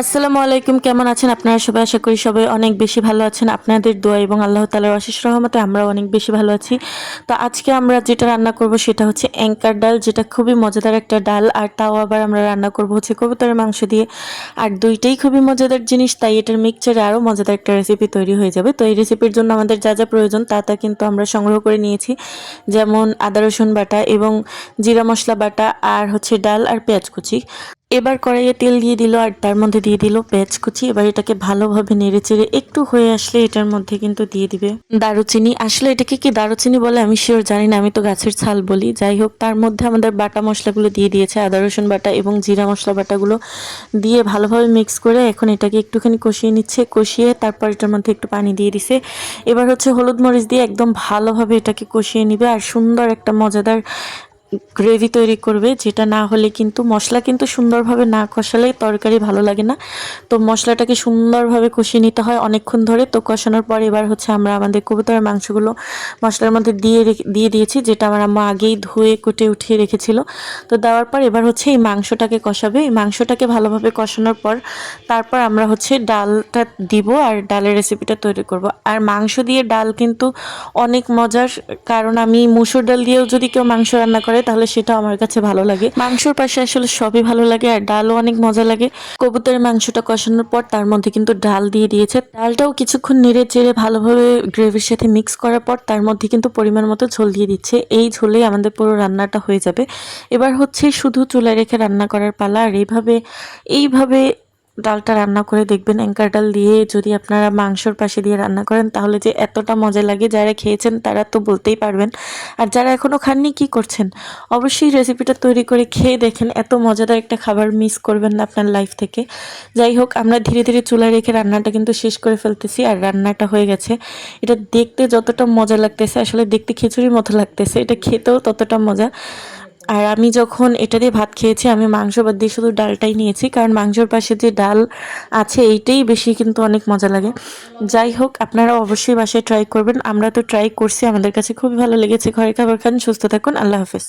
আসসালামু আলাইকুম, কেমন আছেন আপনারা সবাই? আশা করি সবাই অনেক বেশি ভালো আছেন। আপনাদের দোয়া এবং আল্লাহ তালার অশেষ রহমতে আমরা অনেক বেশি ভালো আছি। তো আজকে আমরা যেটা রান্না করব সেটা হচ্ছে অ্যাঙ্কার ডাল, যেটা খুবই মজাদার একটা ডাল। আর তাও আবার আমরা রান্না করব হচ্ছে কবুতরের মাংস দিয়ে। আর দুইটাই খুবই মজাদার জিনিস, তাই এটার মিক্সচারে আরও মজাদার একটা রেসিপি তৈরি হয়ে যাবে। তো এই রেসিপির জন্য আমাদের যা যা প্রয়োজন, তা তা কিন্তু আমরা সংগ্রহ করে নিয়েছি। যেমন আদা রসুন বাটা এবং জিরা মশলা বাটা, আর হচ্ছে ডাল আর পেঁয়াজ কুচি। এবার কড়াইয়ে তেল দিয়ে দিল আর তার মধ্যে দিয়ে দিল পেঁয়াজ কুচি। এবার এটাকে ভালোভাবে নেড়ে চেড়ে একটু হয়ে আসলে এটার মধ্যে কিন্তু দিয়ে দিবে। দারুচিনি। আসলে এটাকে কি দারুচিনি বলে আমি শিওর জানি না, আমি তো গাছের ছাল বলি। যাই হোক, তার মধ্যে আমাদের বাটা মশলাগুলো দিয়ে দিয়েছে, আদা, রসুন বাটা এবং জিরা মশলা বাটাগুলো দিয়ে ভালোভাবে মিক্স করে এখন এটাকে একটুখানি কষিয়ে নিচ্ছে। কষিয়ে তারপর এটার মধ্যে একটু পানি দিয়ে দিছে। এবার হচ্ছে হলুদ মরিচ দিয়ে একদম ভালোভাবে এটাকে কষিয়ে নিবে আর সুন্দর একটা মজাদার গ্রেভি তৈরি করবে, যেটা না হলে কিন্তু মশলা কিন্তু সুন্দরভাবে না কষালে তরকারি ভালো লাগে না। তো মশলাটাকে সুন্দরভাবে কষিয়ে নিতে হয় অনেকক্ষণ ধরে। তো কষানোর পর এবার হচ্ছে আমরা আমাদের কবুতরের মাংসগুলো মশলার মধ্যে দিয়ে দিয়ে দিয়েছি, যেটা আমার আম্মা আগেই ধুয়ে, কুটে, উঠিয়ে রেখেছিল। তো দেওয়ার পর এবার হচ্ছে এই মাংসটাকে কষাবে। এই মাংসটাকে ভালোভাবে কষানোর পর তারপর আমরা হচ্ছে ডালটা দিব আর ডালের রেসিপিটা তৈরি করব। আর মাংস দিয়ে ডাল কিন্তু অনেক মজার, কারণ আমি মুসুর ডাল দিয়েও যদি কেউ মাংস রান্না করে তাহলে সেটা আমার কাছে ভালো লাগে। মাংসর পাশে আসলে সবই ভালো লাগে আর ডালও অনেক মজা লাগে। কবুতরের মাংসটা কষানোর পর তার মধ্যে কিন্তু ডাল দিয়ে দিয়েছে। ডালটাও কিছুক্ষণ নেড়ে চেড়ে ভালোভাবে গ্রেভির সাথে মিক্স করার পর তার মধ্যে কিন্তু পরিমাণ মতো ঝোল দিয়ে দিচ্ছে। এই ঝোলেই আমাদের পুরো রান্নাটা হয়ে যাবে। এবার হচ্ছে শুধু চুলায় রেখে রান্না করার পালা আর এইভাবে এইভাবে ডালটা রান্না করে দেখবেন, অ্যাঙ্কার ডাল দিয়ে যদি আপনারা মাংসর পাশে দিয়ে রান্না করেন, তাহলে যে এতটা মজা লাগে, যারা খেয়েছেন তারা তো বলতেই পারবেন। আর যারা এখনও খাননি, কি করছেন? অবশ্যই রেসিপিটা তৈরি করে খেয়ে দেখেন, এত মজাদার একটা খাবার মিস করবেন না আপনার লাইফ থেকে। যাই হোক, আমরা ধীরে ধীরে চুলায় রেখে রান্নাটা কিন্তু শেষ করে ফেলতেছি, আর রান্নাটা হয়ে গেছে। এটা দেখতে যতটা মজা লাগতেছে, আসলে দেখতে খিচুড়ির মতো লাগতেছে, এটা খেতেও ততটা মজা। আর আমি যখন এটা দিয়ে ভাত খেয়েছি, আমি মাংস বাদ দিয়ে শুধু ডালটাই নিয়েছি, কারণ মাংসর পাশে যে ডাল আছে, এইটাই বেশি কিন্তু অনেক মজা লাগে। যাই হোক, আপনারা অবশ্যই বাসায় ট্রাই করবেন। আমরা তো ট্রাই করছি, আমাদের কাছে খুবই ভালো লেগেছে। ঘরে খাবার খান, সুস্থ থাকুন, আল্লাহ হাফেজ।